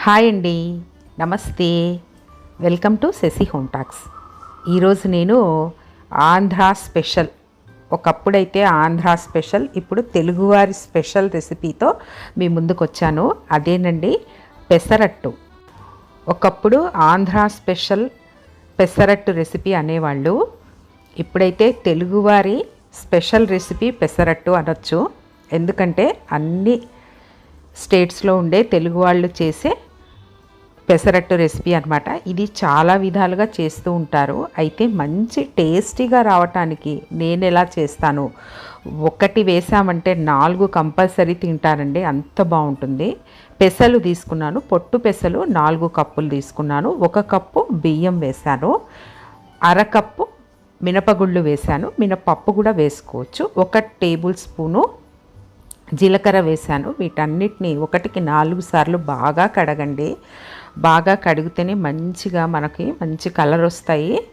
Hi అండి. నమస్తే. Welcome to Shashi home talks. ఈరోజు నేను ఆంధ్ర స్పెషల్. ఒకప్పుడైతే ఆంధ్ర స్పెషల్ ఇప్పుడు తెలుగువారి స్పెషల్ రెసిపీతో మీ ముందుకు వచ్చాను అదేనండి పెసరట్టు. ఒకప్పుడు ఆంధ్ర స్పెషల్ పెసరట్టు రెసిపీ అనేవాళ్ళు. ఇప్పుడైతే తెలుగువారి స్పెషల్ రెసిపీ పెసరట్టు అనొచ్చు. ఎందుకంటే అన్ని స్టేట్స్లో ఉండే తెలుగు వాళ్ళు చేసే పెసరట్టు రెసిపీ అనమాట ఇది చాలా విధాలుగా చేస్తూ ఉంటారు. అయితే మంచి టేస్టీగా రావటానికి నేను ఎలా చేస్తాను? ఒకటి వేసామంటే నాలుగు కంపల్సరీ తింటారండి. అంత బాగుంటుంది. పెసలు తీసుకున్నాను. పొట్టు పెసలు నాలుగు కప్పులు తీసుకున్నాను. ఒక కప్పు బియ్యం వేశాను. అరకప్పు మినపగుళ్ళు వేశాను. మినపప్పు కూడా వేసుకోవచ్చు. ఒక టేబుల్ స్పూను జీలకర్ర వేశాను. వీటన్నిటిని ఒకటికి నాలుగు సార్లు బాగా కడగండి. బాగా కడిగితేనే మంచిగా మనకి మంచి కలర్ వస్తాయి.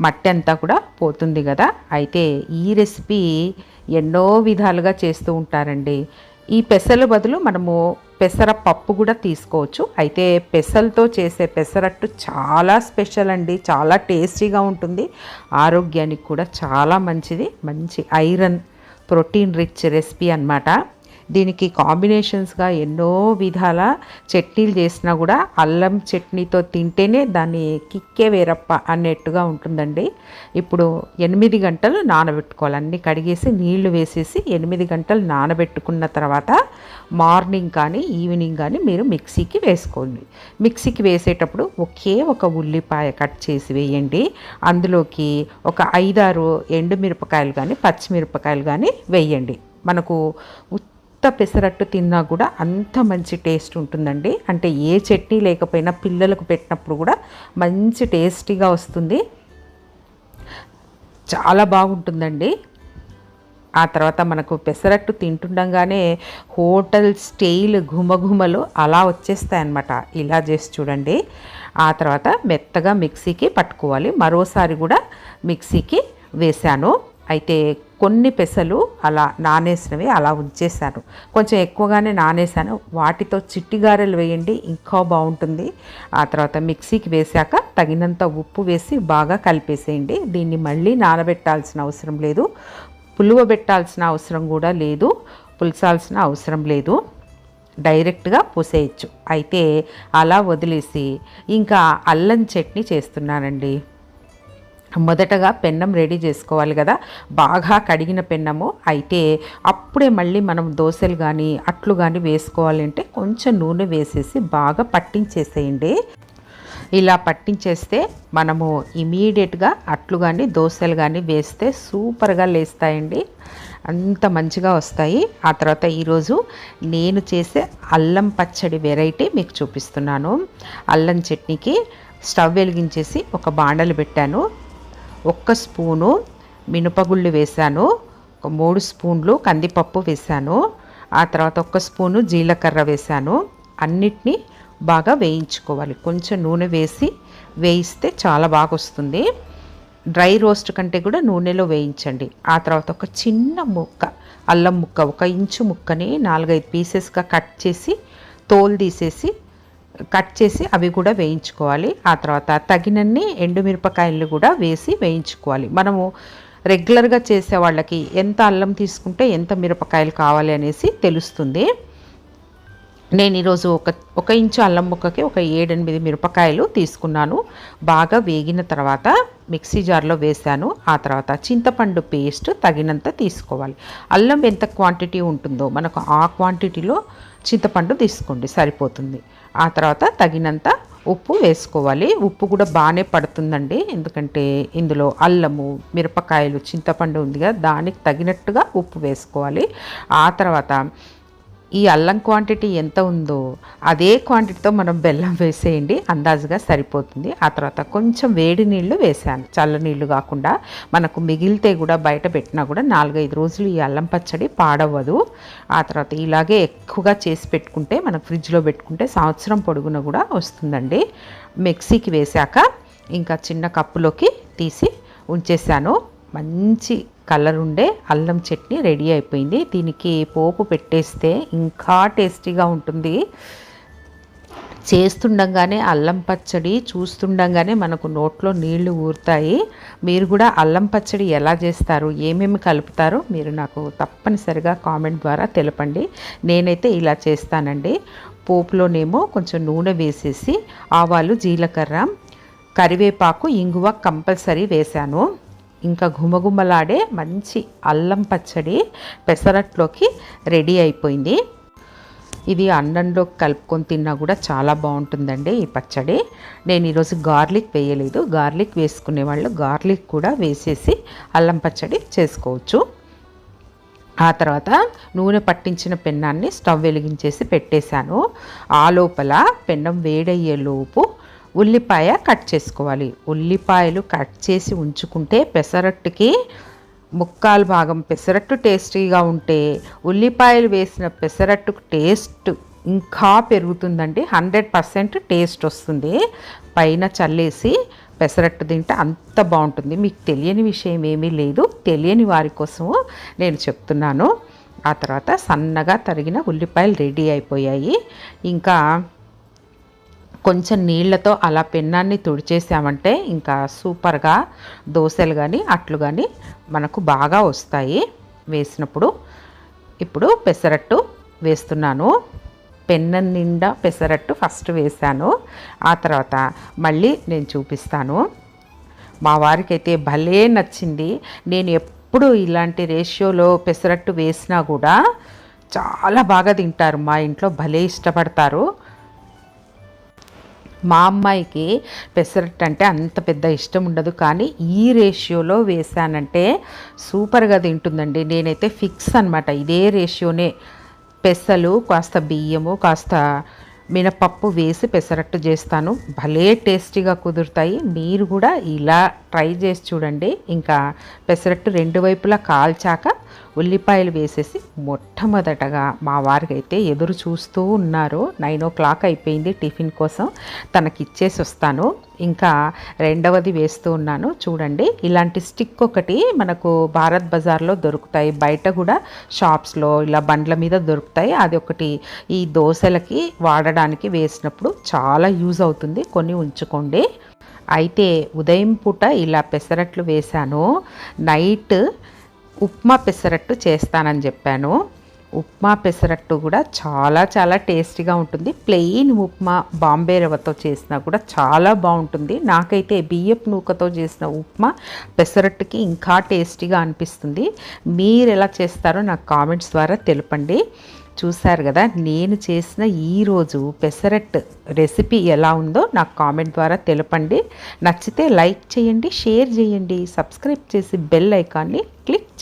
మట్టి అంతా కూడా పోతుంది కదా. అయితే ఈ రెసిపీ ఎన్నో విధాలుగా చేస్తూ ఉంటారండి. ఈ పెసల బదులు మనము పెసర పప్పు కూడా తీసుకోవచ్చు. అయితే పెసలతో చేసే పెసరట్టు చాలా స్పెషల్ అండి. చాలా టేస్టీగా ఉంటుంది. ఆరోగ్యానికి కూడా చాలా మంచిది. మంచి ఐరన్ ప్రోటీన్ రిచ్ రెసిపీ అన్నమాట. దీనికి కాంబినేషన్స్గా ఎన్నో విధాల చట్నీలు చేసినా కూడా అల్లం చట్నీతో తింటేనే దాన్ని కిక్కే వేరప్ప అన్నట్టుగా ఉంటుందండి. ఇప్పుడు ఎనిమిది గంటలు నానబెట్టుకోవాలి. అన్నీ కడిగేసి నీళ్ళు వేసేసి ఎనిమిది గంటలు నానబెట్టుకున్న తర్వాత మార్నింగ్ కానీ ఈవినింగ్ కానీ మీరు మిక్సీకి వేసుకోండి. మిక్సీకి వేసేటప్పుడు ఒకే ఒక ఉల్లిపాయ కట్ చేసి వేయండి. అందులోకి ఒక ఐదారు ఎండుమిరపకాయలు కానీ పచ్చిమిరపకాయలు కానీ వేయండి. మనకు ఉత్త పెసరట్టు తిన్నా కూడా అంత మంచి టేస్ట్ ఉంటుందండి. అంటే ఏ చట్నీ లేకపోయినా పిల్లలకు పెట్టినప్పుడు కూడా మంచి టేస్టీగా వస్తుంది. చాలా బాగుంటుందండి. ఆ తర్వాత మనకు పెసరట్టు తింటుండగానే హోటల్ స్టైల్ ఘుమఘుమలు అలా వచ్చేస్తాయి అన్నమాట ఇలా చేసి చూడండి. ఆ తర్వాత మెత్తగా మిక్సీకి పట్టుకోవాలి. మరోసారి కూడా మిక్సీకి వేశాను. అయితే కొన్ని పెసలు అలా నానేసినవి అలా ఉంచేశాను. కొంచెం ఎక్కువగానే నానేసాను వాటితో చిట్టిగారెలు వేయండి ఇంకా బాగుంటుంది. ఆ తర్వాత మిక్సీకి వేశాక తగినంత ఉప్పు వేసి బాగా కలిపేసేయండి. దీన్ని మళ్ళీ నానబెట్టాల్సిన అవసరం లేదు. పులువబెట్టాల్సిన అవసరం కూడా లేదు. పులిసాల్సిన అవసరం లేదు. డైరెక్ట్గా పూసేయచ్చు. అయితే అలా వదిలేసి ఇంకా అల్లం చట్నీ చేస్తున్నానండి. మొదటగా పెన్నం రెడీ చేసుకోవాలి కదా. బాగా కడిగిన పెన్నము అయితే అప్పుడే మళ్ళీ మనం దోశలు కానీ అట్లు కానీ వేసుకోవాలంటే కొంచెం నూనె వేసేసి బాగా పట్టించేసేయండి. ఇలా పట్టించేస్తే మనము ఇమీడియట్గా అట్లు కానీ దోశలు కానీ వేస్తే సూపర్గా లేస్తాయండి. అంత మంచిగా వస్తాయి. ఆ తర్వాత ఈరోజు నేను చేసే అల్లం పచ్చడి వెరైటీ మీకు చూపిస్తున్నాను. అల్లం చట్నీకి స్టవ్ వెలిగించేసి ఒక బాండలు పెట్టాను. ఒక్క స్పూను మినపగుళ్ళు వేశాను. ఒక మూడు స్పూన్లు కందిపప్పు వేశాను. ఆ తర్వాత ఒక్క స్పూను జీలకర్ర వేశాను. అన్నిటినీ బాగా వేయించుకోవాలి. కొంచెం నూనె వేసి వేయిస్తే చాలా బాగా వస్తుంది డ్రై రోస్ట్ కంటే కూడా నూనెలో వేయించండి. ఆ తర్వాత ఒక చిన్న ముక్క అల్లం ముక్క ఒక ఇంచు ముక్కని నాలుగైదు పీసెస్గా కట్ చేసి తోలు తీసేసి కట్ చేసి అవి కూడా వేయించుకోవాలి. ఆ తర్వాత తగినన్ని ఎండుమిరపకాయలు కూడా వేసి వేయించుకోవాలి. మనము రెగ్యులర్గా చేసే వాళ్ళకి ఎంత అల్లం తీసుకుంటే ఎంత మిరపకాయలు కావాలి అనేసి తెలుస్తుంది. నేను ఈరోజు ఒక ఒక ఇంచు అల్లం ముక్కకి ఒక ఏడెనిమిది మిరపకాయలు తీసుకున్నాను. బాగా వేగిన తర్వాత మిక్సీ జార్లో వేశాను. ఆ తర్వాత చింతపండు పేస్ట్ తగినంత తీసుకోవాలి. అల్లం ఎంత క్వాంటిటీ ఉంటుందో మనకు ఆ క్వాంటిటీలో చింతపండు తీసుకోండి సరిపోతుంది. ఆ తర్వాత తగినంత ఉప్పు వేసుకోవాలి. ఉప్పు కూడా బాగానే పడుతుందండి. ఎందుకంటే ఇందులో అల్లము మిరపకాయలు చింతపండు ఉంది కదా దానికి తగినట్టుగా ఉప్పు వేసుకోవాలి. ఆ తర్వాత ఈ అల్లం క్వాంటిటీ ఎంత ఉందో అదే క్వాంటిటీతో మనం బెల్లం వేసేయండి అందాజుగా సరిపోతుంది. ఆ తర్వాత కొంచెం వేడి నీళ్ళు వేసాను. చల్ల నీళ్ళు కాకుండా మనకు మిగిలితే కూడా బయట పెట్టినా కూడా నాలుగైదు రోజులు ఈ అల్లం పచ్చడి పాడవ్వదు. ఆ తర్వాత ఇలాగే ఎక్కువగా చేసి పెట్టుకుంటే మనకు ఫ్రిడ్జ్లో పెట్టుకుంటే సంవత్సరం పొడుగున కూడా వస్తుందండి. మిక్సీకి వేశాక ఇంకా చిన్న కప్పులోకి తీసి ఉంచేసాను. మంచి కలర్ ఉండే అల్లం చట్నీ రెడీ అయిపోయింది. దీనికి పోపు పెట్టేస్తే ఇంకా టేస్టీగా ఉంటుంది. చేస్తుండగానే అల్లం పచ్చడి చూస్తుండగానే మనకు నోట్లో నీళ్ళు ఊరుతాయి. మీరు కూడా అల్లం పచ్చడి ఎలా చేస్తారు ఏమేమి కలుపుతారో మీరు నాకు తప్పనిసరిగా కామెంట్ ద్వారా తెలపండి. నేనైతే ఇలా చేస్తానండి. పోపులోనేమో కొంచెం నూనె వేసేసి ఆవాలు జీలకర్ర కరివేపాకు ఇంగువ కంపల్సరీ వేశాను. ఇంకా ఘుమఘుమలాడే మంచి అల్లం పచ్చడి పెసరట్లోకి రెడీ అయిపోయింది. ఇది అన్నంలో కలుపుకొని తిన్నా కూడా చాలా బాగుంటుందండి ఈ పచ్చడి. నేను ఈరోజు గార్లిక్ వేయలేదు. గార్లిక్ వేసుకునే వాళ్ళు గార్లిక్ కూడా వేసేసి అల్లం పచ్చడి చేసుకోవచ్చు. ఆ తర్వాత నూనె పట్టించిన పెన్నాన్ని స్టవ్ వెలిగించేసి పెట్టేశాను. ఆ లోపల పెన్నం వేడయ్యే లోపు ఉల్లిపాయ కట్ చేసుకోవాలి. ఉల్లిపాయలు కట్ చేసి ఉంచుకుంటే పెసరట్టుకి ముక్కాలు భాగం పెసరట్టు టేస్టీగా ఉంటే ఉల్లిపాయలు వేసిన పెసరట్టు టేస్ట్ ఇంకా పెరుగుతుందండి. హండ్రెడ్ పర్సెంట్ టేస్ట్ వస్తుంది. పైన చల్లేసి పెసరట్టు తింటే అంత బాగుంటుంది. మీకు తెలియని విషయం ఏమీ లేదు. తెలియని వారి కోసము నేను చెప్తున్నాను. ఆ తర్వాత సన్నగా తరిగిన ఉల్లిపాయలు రెడీ అయిపోయాయి. ఇంకా కొంచెం నీళ్ళతో అలా పెన్నాన్ని తుడిచేసామంటే ఇంకా సూపర్గా దోశలు కానీ అట్లు కానీ మనకు బాగా వస్తాయి. వేసినప్పుడు ఇప్పుడు పెసరట్టు వేస్తున్నాను. పెన్న నిండా పెసరట్టు ఫస్ట్ వేశాను. ఆ తర్వాత మళ్ళీ నేను చూపిస్తాను. మా వారికి అయితే భలే నచ్చింది. నేను ఎప్పుడు ఇలాంటి రేషియోలో పెసరట్టు వేసినా కూడా చాలా బాగా తింటారు. మా ఇంట్లో భలే ఇష్టపడతారు. మా అమ్మాయికి పెసరట్టు అంటే అంత పెద్ద ఇష్టం ఉండదు కానీ ఈ రేషియోలో వేసానంటే సూపర్గా తింటుందండి. నేనైతే ఫిక్స్ అనమాట ఇదే రేషియోనే. పెసలు కాస్త బియ్యము కాస్త మినపప్పు వేసి పెసరట్టు చేస్తాను. భలే టేస్టీగా కుదురుతాయి. మీరు కూడా ఇలా ట్రై చేసి చూడండి. ఇంకా పెసరట్టు రెండు వైపులా కాల్చాక ఉల్లిపాయలు వేసేసి మొట్టమొదటగా మా వారికి అయితే ఎదురు చూస్తూ ఉన్నారు. నైన్ ఓ క్లాక్ అయిపోయింది టిఫిన్ కోసం. తనకి ఇచ్చేసి వస్తాను. ఇంకా రెండవది వేస్తూ ఉన్నాను. చూడండి ఇలాంటి స్టిక్ ఒకటి మనకు భారత్ బజార్లో దొరుకుతాయి. బయట కూడా షాప్స్లో ఇలా బండ్ల మీద దొరుకుతాయి. అది ఒకటి ఈ దోశలకి వాడడానికి వేసినప్పుడు చాలా యూజ్ అవుతుంది. కొన్ని ఉంచుకోండి. అయితే ఉదయం పూట ఇలా పెసరట్లు వేశాను. నైట్ ఉప్మా పెసరట్టు చేస్తానని చెప్పాను. ఉప్మా పెసరట్టు కూడా చాలా చాలా టేస్టీగా ఉంటుంది. ప్లెయిన్ ఉప్మా బాంబే రవ్వతో చేసినా కూడా చాలా బాగుంటుంది. నాకైతే బియ్యపు నూకతో చేసిన ఉప్మా పెసరట్టుకి ఇంకా టేస్టీగా అనిపిస్తుంది. మీరు ఎలా చేస్తారో నాకు కామెంట్స్ ద్వారా తెలపండి. చూశారు కదా నేను చేసిన ఈరోజు పెసరట్ రెసిపీ ఎలా ఉందో నాకు కామెంట్ ద్వారా తెలపండి. నచ్చితే లైక్ చేయండి షేర్ చేయండి సబ్స్క్రైబ్ చేసి బెల్ ఐకాన్ని క్లిక్ చేయండి.